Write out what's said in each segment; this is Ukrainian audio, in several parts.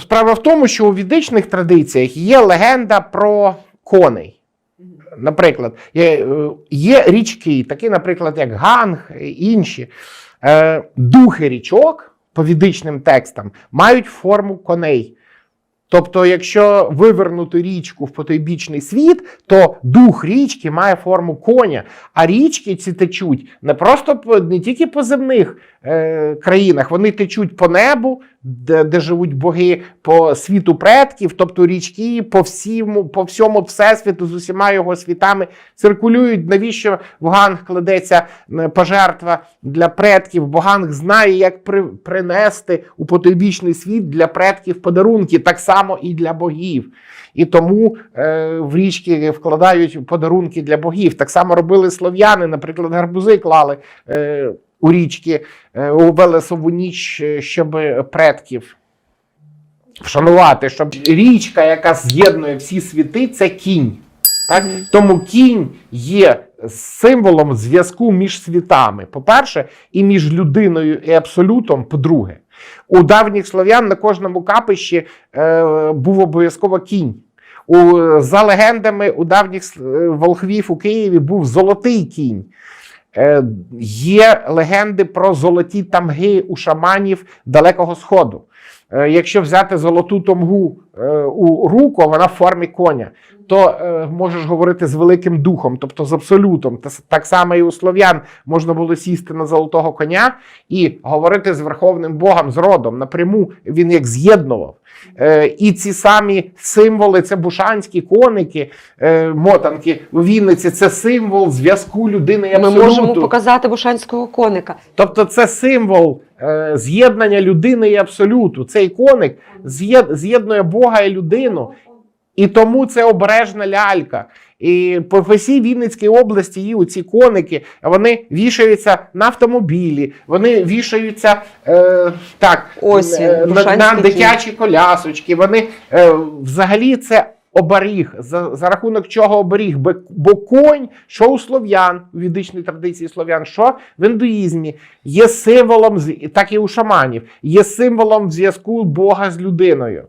Справа в тому, що у відичних традиціях є легенда про коней. Наприклад, є, е, є річки, такі, наприклад, як Ганг і інші. Е, Духи річок по відичним текстам мають форму коней. Тобто, якщо вивернути річку в потойбічний світ, то дух річки має форму коня. А річки ці течуть не просто не тільки по земних е, країнах, вони течуть по небу, де, де живуть боги, по світу предків, тобто річки по всьому, по всьому всесвіту з усіма його світами циркулюють. Навіщо в ганг кладеться е, пожертва для предків? Бо ганг знає, як при, принести у потойбічний світ для предків подарунки, так само і для богів. І тому е, в річки вкладають подарунки для богів. Так само робили слов'яни, наприклад, гарбузи клали е, у річки е, у Велесову ніч, е, щоб предків вшанувати, щоб річка, яка з'єднує всі світи, це кінь. Так? Тому кінь є символом зв'язку між світами, по-перше, і між людиною і абсолютом, по-друге. У давніх слов'ян на кожному капищі е, був обов'язково кінь. У, за легендами, у давніх е, волхвів у Києві був золотий кінь. Е, є легенди про золоті тамги у шаманів Далекого Сходу. Е, якщо взяти золоту тамгу е, у руку, вона в формі коня, то е, можеш говорити з великим духом, тобто з абсолютом. Та Так само і у слов'ян можна було сісти на золотого коня і говорити з Верховним Богом, з родом напряму. Він як з'єднував. Е, і ці самі символи, це бушанські коники, е, мотанки у Вінниці, це символ зв'язку людини і Ми абсолюту. можемо показати бушанського коника. Тобто це символ е, з'єднання людини і абсолюту. Цей коник з'єднує Бога і людину, і тому це обережна лялька. І по всій Вінницькій області є ці коники, вони вішаються на автомобілі, вони вішаються е, так, Ось він, е, на, на дитячі колясочки. Вони е, взагалі це. Оберіг, за, за рахунок чого оберіг? Бо, конь, що у слов'ян, у ведичній традиції слов'ян, що в індуїзмі, є символом, так і у шаманів, є символом зв'язку Бога з людиною.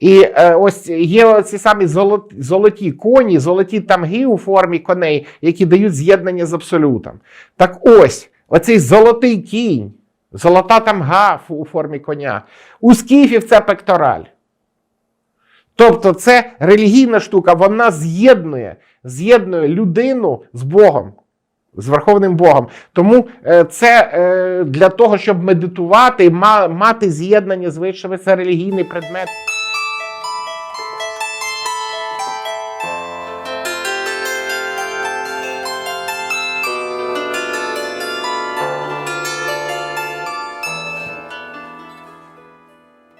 І е, ось є ці самі золоті, золоті коні, золоті тамги у формі коней, які дають з'єднання з абсолютом. Так ось, оцей золотий кінь, золота тамга у формі коня. У скіфів це пектораль. Тобто це релігійна штука, вона з'єднує, з'єднує людину з Богом, з Верховним Богом. Тому е, це е, для того, щоб медитувати, ма- мати з'єднання з вищими, це релігійний предмет.